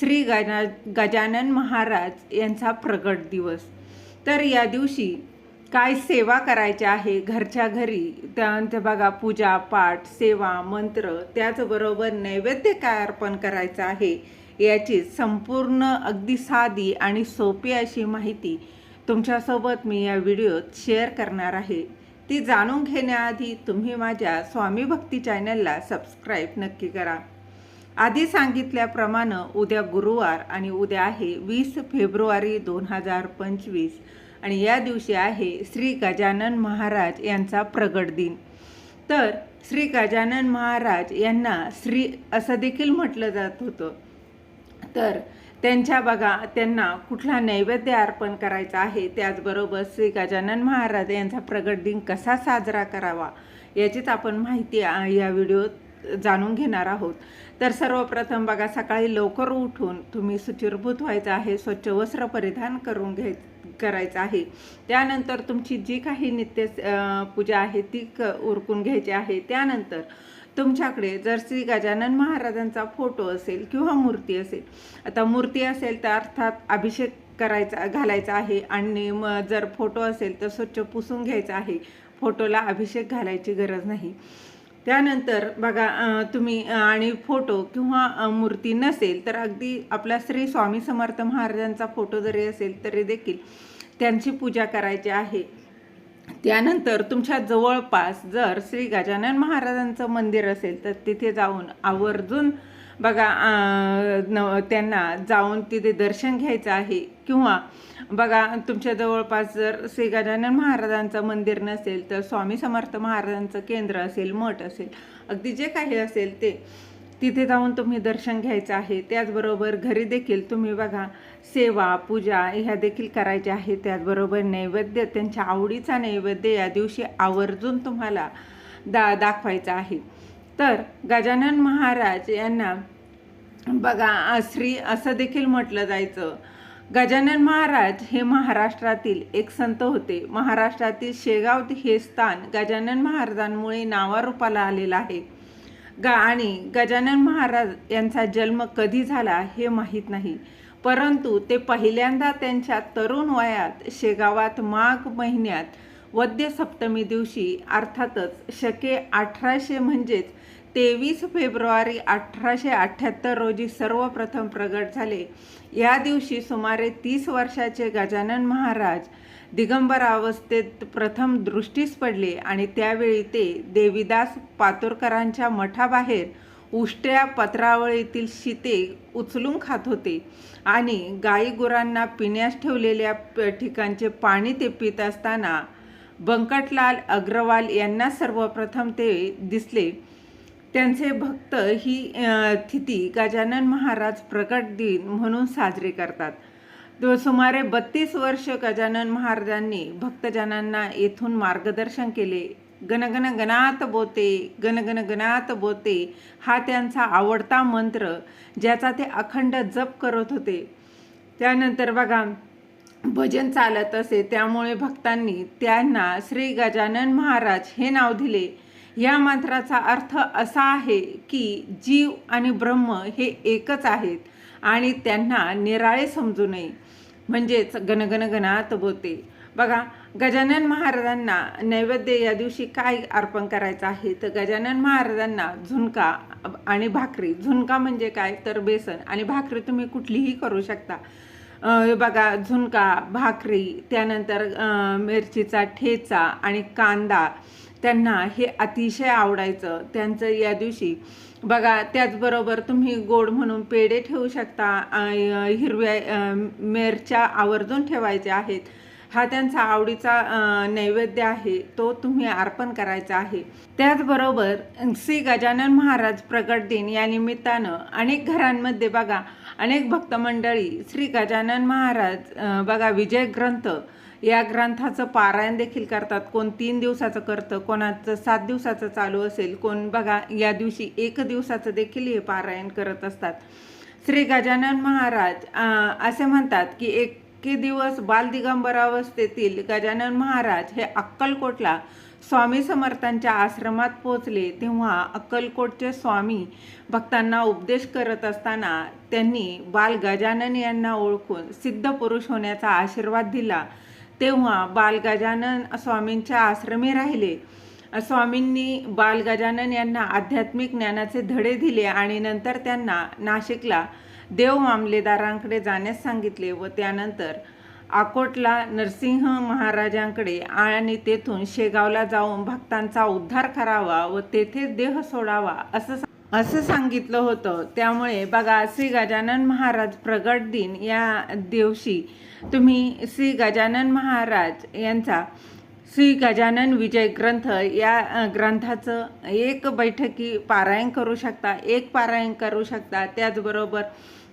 श्री गजा गजानन महाराज यांचा प्रगट दिवस. तर या दिवशी काय सेवा करायची आहे घरच्या घरी? त्यानंतर बघा पूजा पाठ सेवा मंत्र त्याचबरोबर नैवेद्य काय अर्पण करायचं आहे याची संपूर्ण अगदी साधी आणि सोपी अशी माहिती तुमच्यासोबत मी या व्हिडिओत शेअर करणार आहे. ती जाणून घेण्याआधी तुम्ही माझ्या स्वामी भक्ती चॅनलला सबस्क्राईब नक्की करा. आधी सांगितल्याप्रमाणे उद्या गुरुवार आणि उद्या आहे वीस फेब्रुवारी दोन हजार पंचवीस आणि या दिवशी आहे श्री गजानन महाराज यांचा प्रगट दिन. तर श्री गजानन महाराज यांना श्री असं देखील म्हटलं जात होतं. तर त्यांच्या बघा त्यांना कुठला नैवेद्य अर्पण करायचा आहे त्याचबरोबर श्री गजानन महाराज यांचा प्रगट दिन कसा साजरा करावा याचीच आपण माहिती या व्हिडिओत जाणून घेणार आहोत. तर सर्वप्रथम बघा सकाळी लवकर उठून तुम्ही सुचिरभूत व्हायचं आहे स्वच्छ वस्त्र परिधान करून घ्याय करायचं आहे. त्यानंतर तुमची जी काही नित्य पूजा आहे ती क उरकून घ्यायची आहे. त्यानंतर तुमच्याकडे जर श्री गजानन महाराजांचा फोटो असेल किंवा मूर्ती असेल आता मूर्ती असेल तर अर्थात अभिषेक करायचा घालायचा आहे आणि मग जर फोटो असेल तर स्वच्छ पुसून घ्यायचा आहे. फोटोला अभिषेक घालायची गरज नाही. त्यानंतर बघा तुम्ही आणि फोटो किंवा मूर्ती नसेल तर अगदी आपला श्री स्वामी समर्थ महाराजांचा फोटो जरी असेल तरी देखील त्यांची पूजा करायची आहे. त्यानंतर तुमच्या जवळपास जर श्री गजानन महाराजांचं मंदिर असेल तर तिथे जाऊन आवर्जून बघा न त्यांना जाऊन तिथे दर्शन घ्यायचं आहे. किंवा बघा तुमच्या जवळपास जर श्री गजानन महाराजांचं मंदिर नसेल तर स्वामी समर्थ महाराजांचं केंद्र असेल मठ असेल अगदी जे काही असेल ते तिथे जाऊन तुम्ही दर्शन घ्यायचं आहे. त्याचबरोबर घरी देखील तुम्ही बघा सेवा पूजा ह्या देखील करायच्या आहे त्याचबरोबर नैवेद्य त्यांच्या आवडीचा नैवेद्य या दिवशी आवर्जून तुम्हाला दा दाखवायचा आहे. तर गजानन महाराज यांना बघा श्री असं देखील म्हटलं जायचं. गजानन महाराज हे महाराष्ट्रातील एक संत होते. महाराष्ट्रातील शेगाव हे स्थान गजानन महाराजांमुळे नावारूपाला आलेलं आहे. गा आणि गजानन महाराज यांचा जन्म कधी झाला हे माहीत नाही. परंतु ते पहिल्यांदा त्यांच्या तरुण वयात शेगावात माघ महिन्यात वद्यसप्तमी दिवशी अर्थातच शके अठराशे म्हणजेच तेवीस फेब्रुवारी अठराशे अठ्ठ्याहत्तर रोजी सर्वप्रथम प्रगट झाले. या दिवशी सुमारे तीस वर्षाचे गजानन महाराज दिगंबर अवस्थेत प्रथम दृष्टीस पडले आणि त्यावेळी ते देवीदास पातुरकरांच्या मठाबाहेर उष्ट्या पत्रावळीतील शिते उचलून खात होते आणि गाई गुरांना पिण्यास ठेवलेल्या प- ठिकाणचे पाणी ते पित असताना बंकटलाल अग्रवाल यांना सर्वप्रथम ते दिसले. त्यांचे भक्त ही तिथी गजानन महाराज प्रकट दिन म्हणून साजरे करतात. तो सुमारे बत्तीस वर्ष गजानन महाराजांनी भक्तजनांना येथून मार्गदर्शन केले. गणगण गणात बोते गणगण गणात बोते हा त्यांचा आवडता मंत्र ज्याचा ते अखंड जप करत होते. त्यानंतर बघा भजन चालत असे त्यामुळे भक्तांनी त्यांना श्री गजानन महाराज हे नाव दिले. या मंत्राचा अर्थ असा आहे की जीव आणि ब्रह्म हे एकच आहेत आणि त्यांना निराळे समजू नये. म्हणजेच गणगणगणात बोते बघा गजानन महाराजांना नैवेद्य या दिवशी काय अर्पण करायचं आहे? तर गजानन महाराजांना झुणका आणि भाकरी. झुणका म्हणजे काय? तर बेसन आणि भाकरी तुम्ही कुठलीही करू शकता. बघा झुणका भाकरी त्यानंतर मिरचीचा ठेचा आणि कांदा. त्यांना हे अतिशय आवडायचं. त्यांचं या दिवशी बघा त्याचबरोबर तुम्ही गोड म्हणून पेढे ठेवू शकता. हिरव्या मिरच्या आवर्जून ठेवायच्या आहेत. हा त्यांचा आवडीचा नैवेद्य आहे तो तुम्ही अर्पण करायचा आहे. त्याचबरोबर श्री गजानन महाराज प्रगट दिन या निमित्तानं अनेक घरांमध्ये बघा अनेक भक्तमंडळी श्री गजानन महाराज बघा विजय ग्रंथ या ग्रंथाचं पारायण देखील करतात. कोण तीन दिवसाचं करतं कोणाचं सात दिवसाचं चालू असेल कोण बघा या दिवशी एक दिवसाचं देखील हे पारायण करत असतात. श्री गजानन महाराज असे म्हणतात की एक दिवस बालदिगंबरावस्थेतील गजानन महाराज हे अक्कलकोटला स्वामी समर्थांच्या आश्रमात पोचले तेव्हा अक्कलकोटचे स्वामी भक्तांना उपदेश करत असताना त्यांनी बाल गजानन यांना ओळखून सिद्ध पुरुष होण्याचा आशीर्वाद दिला. तेव्हा बाल गजानन स्वामींच्या आश्रमी राहिले. स्वामींनी बाल गजानन यांना आध्यात्मिक ज्ञानाचे धडे दिले आणि नंतर त्यांना नाशिकला देव मामलेदारांकडे जाण्यास सांगितले व त्यानंतर आकोटला नरसिंह महाराजांकडे आणि तेथून शेगावला जाऊन भक्तांचा उद्धार करावा व तेथे देह सोडावा असं असं सांगितलं होतं. त्यामुळे बघा श्री गजानन महाराज प्रगट दिन या दिवशी तुम्ही श्री गजानन महाराज यांचा श्री गजानन विजय ग्रंथ या ग्रंथाचं एक बैठकी पारायण करू शकता एक पारायण करू शकता. त्याचबरोबर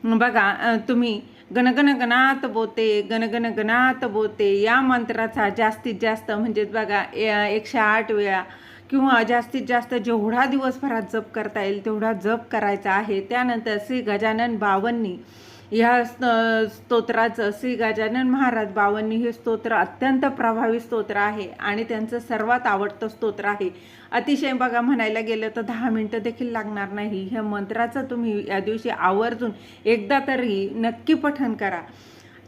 बघा तुम्ही गणगण गणात बोते गणगण गणात बोते या मंत्राचा जास्तीत जास्त म्हणजेच बघा ए- एकशे आठ वेळा किंवा जास्तीत जास्त जेवढा दिवसभरात जप करता येईल तेवढा जप करायचा आहे. त्यानंतर श्री गजानन बावन्नी ह्या स्त- स्तोत्राचं श्री गजानन महाराज बावन्नी हे स्तोत्र अत्यंत प्रभावी स्तोत्र आहे आणि त्यांचं सर्वात आवडतं स्तोत्र आहे. अतिशय बघा म्हणायला गेलं तर दहा मिनटं देखील लागणार नाही. ह्या मंत्राचं तुम्ही या दिवशी आवर्जून एकदा तरी नक्की पठण करा.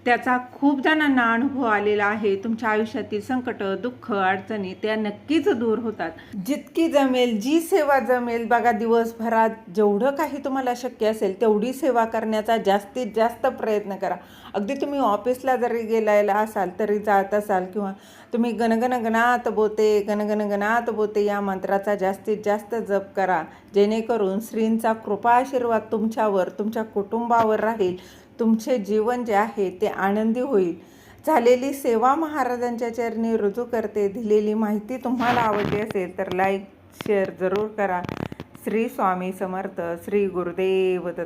त्याचा खूप जणांना अनुभव आलेला आहे. तुमच्या आयुष्यातील संकट दुःख अडचणी त्या नक्कीच दूर होतात. जितकी जमेल जी सेवा जमेल बघा दिवसभरात जेवढं काही तुम्हाला शक्य असेल तेवढी सेवा करण्याचा जास्तीत जास्त प्रयत्न करा. अगदी तुम्ही ऑफिसला जरी गेलेला असाल तरी जात असाल किंवा तुम्ही गणगण गणात बोते गणगण गणात बोते या मंत्राचा जास्तीत जास्त जप करा. जेणेकरून श्रींचा कृपा आशीर्वाद तुमच्यावर तुमच्या कुटुंबावर राहील. तुमचे जीवन जे आहे ते आनंदी होईल. झालेली सेवा महाराजांच्या चरणी रुजू करते. दिलेली माहिती तुम्हाला आवडली असेल तर लाईक शेअर जरूर करा. श्री स्वामी समर्थ श्री गुरुदेव दत्त